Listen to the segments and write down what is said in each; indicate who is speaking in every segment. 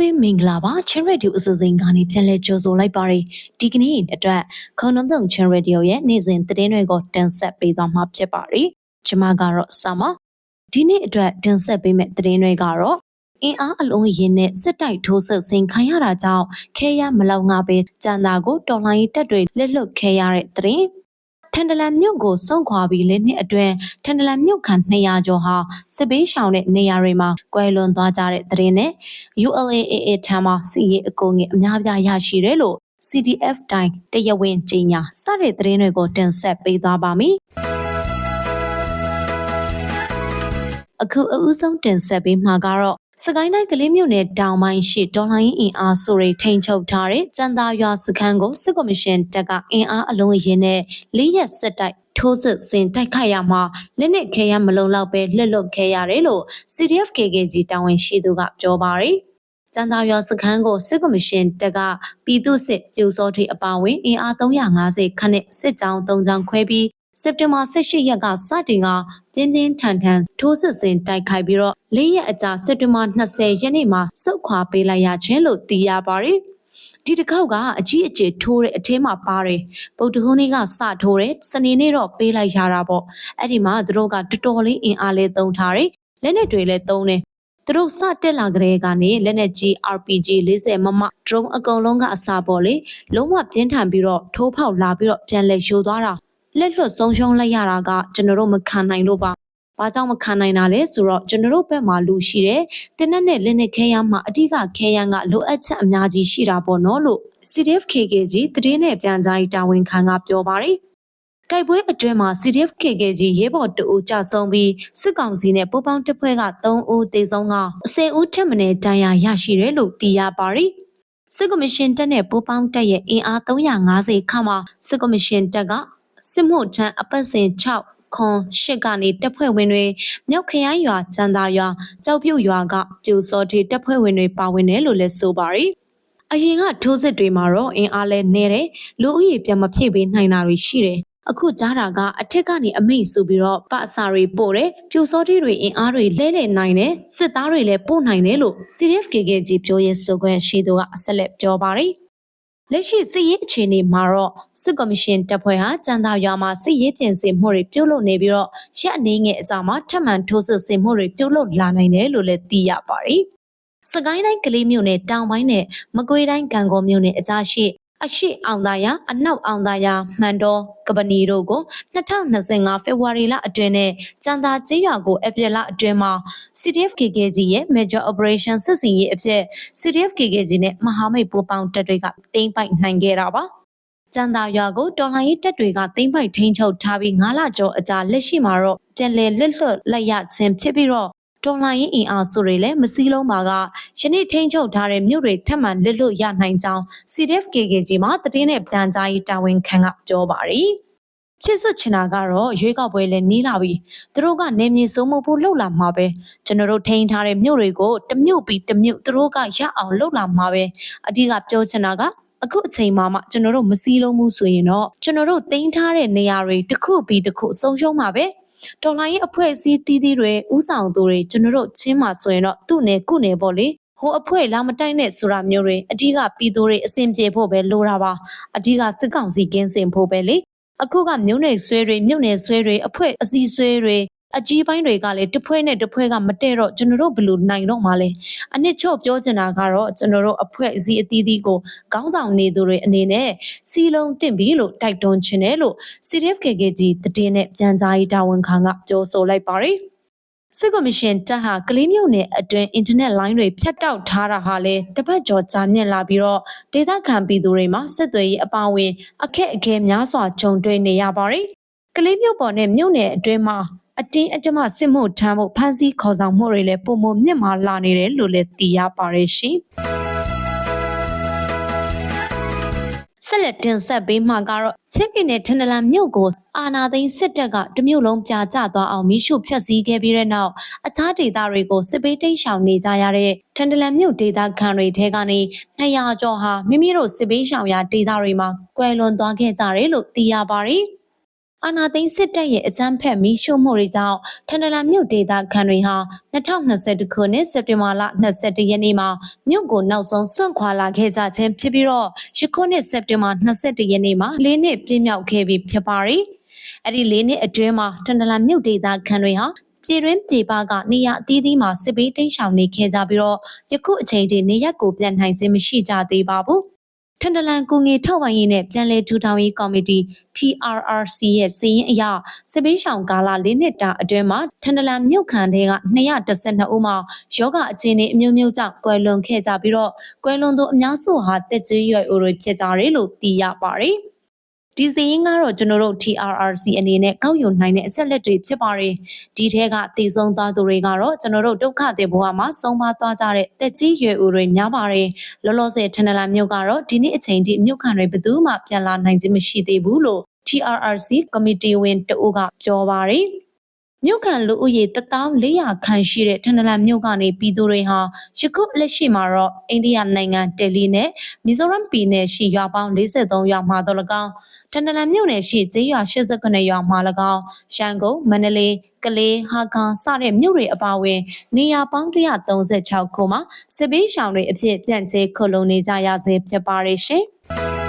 Speaker 1: အားလုံးပဲမင်္ဂလာပါချင်းရေဒီယိုအစီအစဉ်ကနေပြန်လည်ကြိုဆိုလိုက်ပါရယ်ဒီကနေ့အတွက်ခုံနှုံးသုံးချင်းရေဒီယိုရဲ့နေ့စဉ်သတင်းတွေကိုတင်ဆက်ပေးသွားမှာဖြစ်ပါရယ်ကျွန်မကတော့ဆာမဒီနေ့အတွက်တင်ဆက်ပေးမယ့်သတင်းတွေကတော့အင်အားအလုံးရင်နဲ့စစ်တိုက်ထိုးစစ်ဆင်ခံရတာကြောင့်ခဲရမလောက်ငါပဲကြံတာကိုတော်လိုင်းတက်တွေလက်လွတ်ခဲရတဲ့သတင်း ထန်တလန်မြို့ကိုစုံခွာပြီးလေးနှစ်အတွင်းထန်တလန်မြို့ခံ200ကျော်ဟာစစ်ပေးရှောင်တဲ့နေရာတွေမှာကွယ်လွန်သွားကြတဲ့သတင်းနဲ့ ULAAA ထံမှစီရေးအကူအညီအများပြားရရှိတယ်လို့ CDF တိုင်းတရားဝင်ကြေညာစတဲ့သတင်းတွေကိုတင်ဆက်ပေးသွားပါမယ်။အခုအဦးဆုံးတင်ဆက်ပေးမှာကတော့ စကိုင်းတိုင်းကလေးမြို့နယ်တောင်ပိုင်းရှိဒေါ်လာရင်းအင်အားစုတွေထိန်းချုပ်ထားတဲ့စံသာရွာစခန်းကိုစစ်ကော်မရှင်တပ်ကအင်အားအလုံးအရင်နဲ့လေးရက်စစ်တိုက်ထိုးစစ်ဆင်တိုက်ခိုက်ရမှာလက်နက်ခဲရမလုံလောက်ပဲလွတ်လွတ်ခဲရတယ်လို့ CDF KKG တာဝန်ရှိသူကပြောပါတယ်။ကျန်သာရွာစခန်းကိုစစ်ကော်မရှင်တပ်ကပြည်သူ့စစ်ကျူစောထိအပါအဝင်အင်အား350ခန့်နဲ့စစ်ကြောင်း3ကြောင်းခွဲပြီး စက်တင်ဘာ18ရက်ကစတင်ကပြင်းပြင်းထန်ထန်ထိုးစစ်ဆင်တိုက်ခိုက်ပြီးတော့၄ရက်အကြာစက်တင်ဘာ20ရက်နေ့မှာစုခွာပေးလိုက်ရခြင်းလို့သိရပါတယ်။ဒီတစ်ခေါက်ကအကြီးအကျယ်ထိုးတဲ့အထဲမှာပါတယ်။ပုတ်တဟုန်းလေးကစထိုးတယ်စနေနေ့တော့ပေးလိုက်ရတာပေါ့။အဲ့ဒီမှာသူတို့ကတော်တော်လေးအင်အားလေးသုံးထားတယ်။လက်နက်တွေလည်းသုံးတယ်။သူတို့စတက်လာကြတဲ့ကနေလက်နက်ကြီး RPG 40မမ drone အကုန်လုံးကအစာပေါ်လေလုံးဝပြင်းထန်ပြီးတော့ထိုးဖောက်လာပြီးတော့ပြန်လဲယူသွားတာ လက်လွတ်ဆုံးရှုံးလိုက်ရတာကကျွန်တော်တို့မခံနိုင်လို့ပါ။ဘာကြောင့်မခံနိုင်တာလဲဆိုတော့ကျွန်တော်တို့ဘက်မှာလူရှိတယ်။တင်းနဲ့နဲ့လက်နဲ့ခဲရမ်းမှာအဓိကခဲရမ်းကလိုအပ်ချက်အများကြီးရှိတာပေါ့နော်လို့ CDF KKG တည်င်းနဲ့ပြန်ကြားရေးတာဝန်ခံကပြောပါတယ်။တိုက်ပွဲအတွင်းမှာ CDF KKG ရဲဘော်တအူကြဆုံးပြီးစစ်ကောင်စီနဲ့ပူးပေါင်းတပ်ဖွဲ့က3ဦးသေဆုံးကအစင်ဦးထက်မင်းတန်ရာရရှိတယ်လို့သိရပါတယ်။စစ်ကော်မရှင်တပ်နဲ့ပူးပေါင်းတပ်ရဲ့အင်အား350ခန့်မှာစစ်ကော်မရှင်တပ်က စစ်မှုထမ်းအပတ်စဉ်6ခွန်ရှစ်ကနေတပ်ဖွဲ့ဝင်တွေမြောက်ခရိုင်ရွာကျန်သာရွာကြောက်ပြုတ်ရွာကပြူစောတီတပ်ဖွဲ့ဝင်တွေပါဝင်တယ်လို့လည်းဆိုပါတယ်။အရင်ကထိုးစစ်တွေမှာတော့အင်အားလဲနေတယ်လူဦးရေပြန်မဖြည့်ပေးနိုင်တာတွေရှိတယ်။အခုကြားတာကအထက်ကနေအမိတ်ဆိုပြီးတော့ပအစာတွေပို့တယ်ပြူစောတီတွေအင်အားတွေလဲလဲနိုင်တယ်စစ်သားတွေလည်းပို့နိုင်တယ်လို့ CDF-KK ကြီးပြောရဲဆိုခွင့်ရှိသူကအဆက်လက်ပြောပါတယ်။ လက်ရှိစစ်ရေးအခြေအနေမှာတော့စစ်ကော်မရှင်တပ်ဖွဲ့ဟာကြံသာရွာမှာစစ်ရေးပြင်ဆင်မှုတွေပြုလုပ်နေပြီးတော့ရက်အနေငယ်အကြာမှာထပ်မံထိုးစစ်ဆင်မှုတွေပြုလုပ်လာနိုင်တယ်လို့လည်းသိရပါတယ်။စကိုင်းတိုင်းကလေးမြို့နယ်တောင်ပိုင်းနဲ့မကွေးတိုင်းကံကောမြို့နယ်အကြားရှိ အရှိအောင်သာယာအနောက်အောင်သာယာမှန်တော်ကပနီတို့ကို2025ဖေဖော်ဝါရီလအတွင်းနဲ့ကြံသာကျေးရွာကိုအပြည့်လအတွင်းမှာ CDF KKG ရဲ့ Major Operation စစ်စင်ရေးအဖြစ် CDF KKG နဲ့မဟာမိတ်ပူးပေါင်းတပ်တွေကတင်းပိုက်နိုင်ခဲ့တာပါကျန်သာရွာကိုတော်လှန်ရေးတပ်တွေကသိမ်းပိုက်ထိန်းချုပ်ထားပြီး9လကျော်အကြာလက်ရှိမှာတော့ပြန်လည်လက်လွတ်လိုက်ရခြင်းဖြစ်ပြီးတော့ တော်လှန်ရေးအင်အားစုတွေလည်းမစည်းလုံးပါကယနေ့ထိန်းချုပ်ထားတဲ့မြို့တွေထပ်မံလက်လွတ်ရနိုင်ကြောင်း CDF KKG မှာတည်င်းနဲ့ပြန်ကြားရေးတာဝန်ခံကပြောပါတယ်ချစ်စွချင်တာကတော့ရွေးကောက်ပွဲလည်းနီးလာပြီသူတို့ကနေမြေစုံမဖို့လှုပ်လာမှာပဲကျွန်တော်တို့ထိန်းထားတဲ့မြို့တွေကိုတမြို့ပြီးတမြို့သူတို့ကရအောင်လှုပ်လာမှာပဲအဓိကပြောချင်တာကအခုအချိန်မှမှကျွန်တော်တို့မစည်းလုံးဘူးဆိုရင်တော့ကျွန်တော်တို့တင်ထားတဲ့နေရာတွေတစ်ခုပြီးတစ်ခုဆုံးရှုံးမှာပဲ တော်လိုင်းရဲ့အဖွဲ့အစည်းတီးတီးတွေဥဆောင်သူတွေကျွန်တော်တို့ချင်းမှာဆိုရင်တော့သူ့နယ်ကုနယ်ပေါ့လေဟိုအဖွဲ့လာမတိုက်နဲ့ဆိုတာမျိုးတွေအဓိကပြည်သူတွေအဆင်ပြေဖို့ပဲလိုတာပါအဓိကစစ်ကောင်စီကင်းစင်ဖို့ပဲလေအခုကမြို့နယ်ဆွဲတွေမြို့နယ်ဆွဲတွေအဖွဲ့အစည်းဆွဲတွေ အကြီးပိုင်းတွေကလည်းတစ်ဖွဲ့နဲ့တစ်ဖွဲ့ကမတည့်တော့ကျွန်တော်တို့ဘယ်လိုနိုင်တော့မှလဲအနစ်ချုပ်ပြောချင်တာကတော့ကျွန်တော်တို့အဖွဲ့အစည်းအသီးသီးကိုခေါင်းဆောင်နေသူတွေအနေနဲ့စီလုံးတင့်ပြီလို့တိုက်တွန်းချင်တယ်လို့ CDF-KK ကြီးတည်င်းနဲ့ပြန်ကြားရေးတာဝန်ခံကပြောဆိုလိုက်ပါတယ်စစ်ကော်မရှင်တပ်ဟာကလေးမျိုးနယ်အတွင်းအင်တာနက်လိုင်းတွေဖြတ်တောက်ထားတာဟာလေတပတ်ကျော်ကြာမြင့်လာပြီးတော့ဒေသခံပြည်သူတွေမှာစစ်သွေးရေးအပါအဝင်အခက်အခဲများစွာကြုံတွေ့နေရပါတယ်။ကလေးမျိုးပေါ်နဲ့မြို့နယ်အတွင်းမှာ အတင်းအဓမ္မစစ်မှုထမ်းဖို့ဖမ်းဆီးခေါ်ဆောင်မှုတွေလည်းပုံမမြင့်မာလာနေတယ်လို့လည်းသိရပါတယ်ရှင်။ဆက်လက်တင်ဆက်ပေးမှာကတော့ချင်းပြည်နယ်ထန်တလန်မြို့ကိုအာနာသိန်းစစ်တပ်ကတမြို့လုံးပြာကျသွားအောင်မိရှုဖျက်ဆီးခဲ့ပြီးတဲ့နောက်အခြားဒေသတွေကိုစစ်ပေးတိတ်ရှောင်နေကြရတဲ့ထန်တလန်မြို့ဒေသခံတွေထဲကနေ200ကျော်ဟာမိမိတို့စစ်ပေးရှောင်ရာဒေသတွေမှာကွယ်လွန်သွားခဲ့ကြတယ်လို့သိရပါတယ်။ အာနာသိန်းစစ်တပ်ရဲ့အကြမ်းဖက်မီးရှို့မှုတွေကြောင့်ထန်တလန်မြို့ဒေသခံတွေဟာ2020ခုနှစ်စက်တင်ဘာလ22ရက်နေ့မှာမြို့ကိုနောက်ဆုံးစွန့်ခွာလာခဲ့ကြခြင်းဖြစ်ပြီးတော့ယခုနှစ်စက်တင်ဘာ22ရက်နေ့မှာ၄နှစ်ပြည့်မြောက်ခဲ့ပြီဖြစ်ပါတယ်။အဲ့ဒီ၄နှစ်အတွင်းမှာထန်တလန်မြို့ဒေသခံတွေဟာပြည်တွင်းပြည်ပကနေရအသီးသီးမှာစစ်ပေးတိတ်ရှောင်နေခဲ့ကြပြီးတော့ယခုအချိန်ထိနေရက်ကိုပြန်နိုင်ခြင်းမရှိကြသေးပါဘူး။ ထန်တလန်ကူငေထောက်ပံ့ရေးနဲ့ပြန်လည်ထူထောင်ရေးကော်မတီ TRRC ရဲ့စီရင်အရစစ်ပေးရှောင်ကာလ၄နှစ်တာအတွင်းမှာထန်တလန်မြို့ခံတွေက212ဦးမှာယောဂအခြေအနေအမျိုးမျိုးကြောင့်ကွယ်လွန်ခဲ့ကြပြီးတော့ကွယ်လွန်သူအများစုဟာတက်ကြီးရွယ်အိုတွေဖြစ်ကြတယ်လို့သိရပါတယ်။ ဒီစီရင်ကတော့ကျွန်တော်တို့ TRRC အနေနဲ့ကောက်ယူနိုင်တဲ့အချက်လက်တွေဖြစ်ပါတယ်။ဒီထဲကတည်ဆုံးသွားသူတွေကတော့ကျွန်တော်တို့ဒုက္ခတွေဘဝမှာဆုံးပါသွားကြတဲ့တက်ကြီးရွယ်အိုတွေများပါတယ်။လောလောဆယ်ထန်နလာမြို့ကတော့ဒီနေ့အချိန်ထိမြို့ခံတွေဘယ်သူမှပြန်လာနိုင်ခြင်းမရှိသေးဘူးလို့ TRRC ကော်မတီဝင်တအုပ်ကပြောပါတယ်။ မြို့ခံလူဦးရေ1400ခန့်ရှိတဲ့ထန်တလန်မြို့ကနေပြည်သူတွေဟာယခုလက်ရှိမှာတော့အိန္ဒိယနိုင်ငံတယ်လီနဲ့မီဇိုရမ်ပြည်နယ်ရှိရွာပေါင်း43ရွာမှာတော့၎င်းထန်တလန်မြို့နယ်ရှိကျေးရွာ89ရွာမှာ၎င်းရှမ်းကုန်းမန္တလေးကလေးဟာကန်စတဲ့မြို့တွေအပါအဝင် နေရာပေါင်း136ခုမှာစစ်ပေးရှောင်တွေအဖြစ်ပြန့်ကျဲခုလုံနေကြရဆဲဖြစ်ပါရဲ့ရှင်။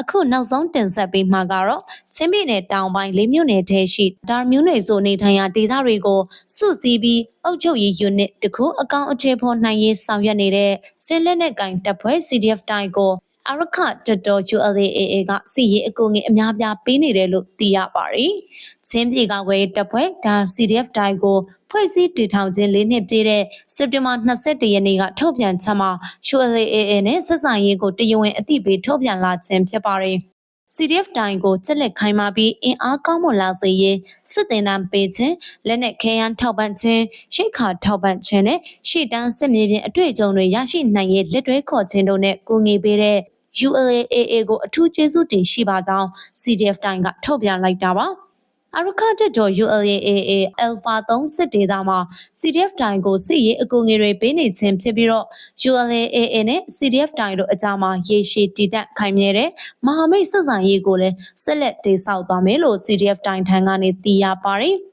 Speaker 1: အခုနောက်ဆုံးတင်ဆက်ပေးမှာကတော့ချင်းပြည်နယ်တောင်ပိုင်းလေးမြို့နယ်ထဲရှိဒါမျိုးနယ်ဆိုနေထိုင်ရာဒေသတွေကိုစုစည်းပြီးအုပ်ချုပ်ရေး unit တခုအကောင့်အထည်ဖော်နိုင်ရေးဆောင်ရွက်နေတဲ့စင်လက်နဲ့ကင်တပ်ဖွဲ့ CDF တိုင်းကို အရခတတော် ULAA ကစီရေးအကူငွေအများပြားပေးနေတယ်လို့သိရပါတယ်။ချင်းပြည်ကကွယ်တပ်ဖွဲ့ဒါ CDF တိုင်းကိုဖွဲ့စည်းတည်ထောင်ခြင်း၄နှစ်ပြည့်တဲ့စက်တင်ဘာ22ရက်နေ့ကထုတ်ပြန်ချက်မှာ ULAA နဲ့ဆက်ဆံရေးကိုတရားဝင်အသိပေးထုတ်ပြန်လာခြင်းဖြစ်ပါတယ်။ CDF တိုင်းကိုချက်လက်ခိုင်းမှပြီးအင်အားကောင်းမွန်လာစေရေးစစ်တင်တန်းပေးခြင်းလက်နက်ခဲယမ်းထောက်ပံ့ခြင်းရှိခါထောက်ပံ့ခြင်းနဲ့ရှေ့တန်းစစ်မြေပြင်အတွေ့အကြုံတွေရရှိနိုင်ရေးလက်တွဲခေါ်ခြင်းတို့နဲ့ကူညီပေးတဲ့ ULAA ကိုအထူးကျေးဇူးတင်ရှိပါကြောင်း CDF တိုင်းကထုတ်ပြန်လိုက်တာပါအရခတက်တော် ULAA Alpha 3စစ်ဒေသမှာ CDF တိုင်းကိုစစ်ရေးအကူအငွေတွေပေးနေခြင်းဖြစ်ပြီးတော့ ULAA နဲ့ CDF တိုင်းတို့အကြားမှာရေရှည်တည်တံ့ခိုင်မြဲတဲ့မဟာမိတ်ဆက်ဆံရေးကိုလည်းဆက်လက်တည်ဆောက်သွားမယ်လို့ CDF တိုင်းထံကနေသိရပါတယ်။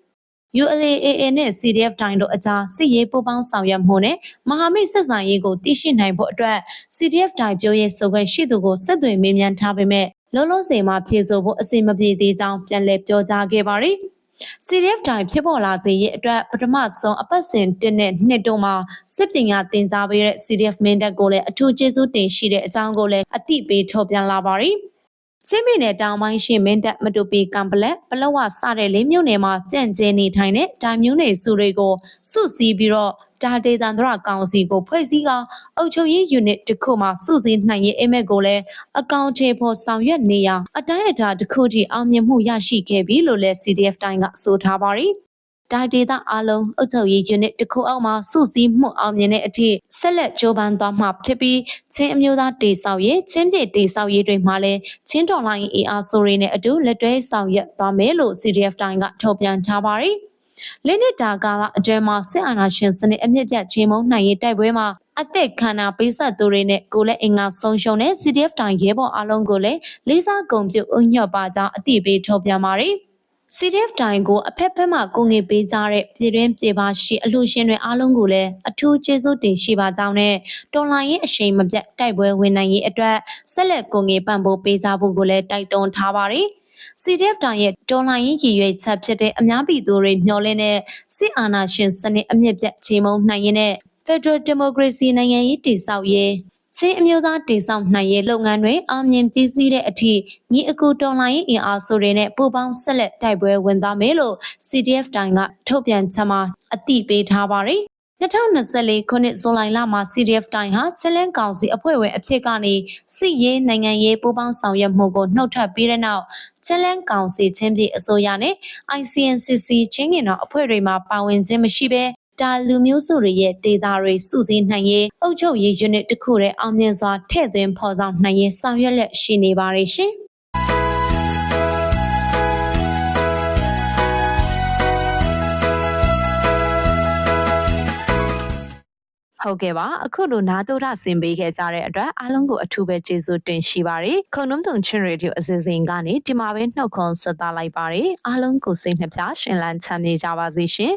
Speaker 1: ULAA နဲ့ CDF တိုင်းတို့အကြားစစ်ရေးပူးပေါင်းဆောင်ရွက်မှုနဲ့မဟာမိတ်ဆက်ဆံရေးကိုတည်ရှိနိုင်ဖို့အတွက် CDF တိုင်းပြောရေးဆိုခွင့်ရှိသူကိုဆက်သွယ်မေးမြန်းထားပေမဲ့လုံးလုံးစင်မှာဖြေဆိုဖို့အစီအမပြေသေးကြောင်းပြန်လည်ပြောကြားခဲ့ပါတယ်။ CDF တိုင်းဖြစ်ပေါ်လာစေရေးအတွက်ပထမဆုံးအပတ်စဉ်1နဲ့2တို့မှာစစ်ပညာသင်ကြားပေးတဲ့ CDF မင်းတပ်ကိုလည်းအထူးကျေးဇူးတင်ရှိတဲ့အကြောင်းကိုလည်းအသိပေးထုတ်ပြန်လာပါတယ်။ ချင်းပြည်နယ်တောင်ပိုင်းရှိမင်းတပ်မတူပီကံပလက်ပလောဝစတဲ့လေးမြို့နယ်မှာကြန့်ကျဲနေထိုင်တဲ့တာမျိုးနယ်စုတွေကိုစုစည်းပြီးတော့ဒါဒေသန္တရကောင်စီကိုဖွဲ့စည်းကအုပ်ချုပ်ရေး unit တစ်ခုမှစုစည်းနိုင်ရေးအိမ်မက်ကိုလည်းအကောင့်ထေဖို့ဆောင်ရွက်နေရအတိုင်းအတာတစ်ခုထိအောင်မြင်မှုရရှိခဲ့ပြီလို့လည်း CDF တိုင်းကဆိုထားပါတယ် ဒါဒေတာအလုံးအုပ်ချုပ်ရေး unit တစ်ခုအောက်မှာစုစည်းမှုအောင်မြင်တဲ့အထိဆက်လက်ကြိုးပမ်းသွားမှာဖြစ်ပြီးချင်းအမျိုးသားတေဆောက်ရေးချင်းပြည်တေဆောက်ရေးတွေမှာလည်းချင်းတော်လိုင်းအင်အားစုတွေနဲ့အတူလက်တွဲဆောင်ရွက်သွားမယ်လို့ CDF တိုင်းကထုတ်ပြန်ထားပါတယ်။လင်းနှစ်တာကာလအတွင်းမှာစစ်အာဏာရှင်စနစ်အမြင့်ပြတ်ချိန်မုံနိုင်ရေးတိုက်ပွဲမှာအသက်ခန္ဓာပေးဆက်သူတွေနဲ့ကိုလည်းအင်္ဂါဆုံးရှုံးတဲ့ CDF တိုင်းရဲဘော်အလုံးကိုလည်းလေးစားဂုဏ်ပြုအညွှတ်ပါကြောင်းအသိပေးထုတ်ပြန်ပါတယ်။ CDF တိုင်းကိုအဖက်ဖက်မှကိုငေပေးကြတဲ့ပြည်တွင်းပြည်ပရှိအလှရှင်တွေအားလုံးကိုလည်းအထူးကျေးဇူးတင်ရှိပါကြောင်းနဲ့တော်လိုင်းရင်အရှိန်မပြတ်တိုက်ပွဲဝင်နိုင်ရေးအတွက်ဆက်လက်ကိုငေပံ့ပိုးပေးကြဖို့ကိုလည်းတိုက်တွန်းထားပါတယ်။ CDF တိုင်းရဲ့တော်လှန်ရေးရည်ရွယ်ချက်ဖြစ်တဲ့အများပြည်သူတွေမျှော်လင့်တဲ့စစ်အာဏာရှင်စနစ်အမြင့်ပြတ်ချိန်မုံနိုင်ရင်နဲ့ Federal Democracy နိုင်ငံရေးတည်ဆောက်ရေး ချင်းအမျိုးသားတည်ဆောက်နိုင်ရေးလုပ်ငန်းတွေအောင်မြင်ပြည်စည်းတဲ့အထိညီအကူတော်လှန်ရေးအင်အားစုတွေနဲ့ပူးပေါင်းဆက်လက်တိုက်ပွဲဝင်သွားမယ်လို့ CDF တိုင်းကထုတ်ပြန်ချက်မှာအသိပေးထားပါတယ်2024ခုနှစ်ဇူလိုင်လမှာ CDF တိုင်းဟာချလန်းကောင်စီအဖွဲ့ဝင်အဖြစ်ကနေစစ်ရေးနိုင်ငံရေးပူးပေါင်းဆောင်ရွက်မှုကိုနှုတ်ထွက်ပြီးတဲ့နောက်ချလန်းကောင်စီချင်းပြည်အစိုးရနဲ့ ICNCC ချင်းကင်တော်အဖွဲ့တွေမှာပါဝင်ခြင်းမရှိဘဲ တာလူမျိုးစုတွေရဲ့ဒေတာတွေစုစည်းနိုင်ရေးအုပ်ချုပ်ရေး unit တစ်ခုတည်းအောင်မြင်စွာထည့်သွင်းဖော်ဆောင်နိုင်ရေးဆောင်ရွက်လက်ရှိနေပါတယ်ရှင်။ဟုတ်ကဲ့ပါအခုလိုနာတိုရဆင်ပေးခဲ့ကြတဲ့အတွက်အားလုံးကိုအထူးပဲကျေးဇူးတင်ရှိပါတယ်ခုံနှုံတုံချင်းရေဒီယိုအစီအစဉ်ကနေဒီမှာပဲနှုတ်ခွန်းဆက်သလိုက်ပါတယ်အားလုံးကိုစိတ်နှပြရှင်လန်းချမ်းမြေကြပါစေရှင်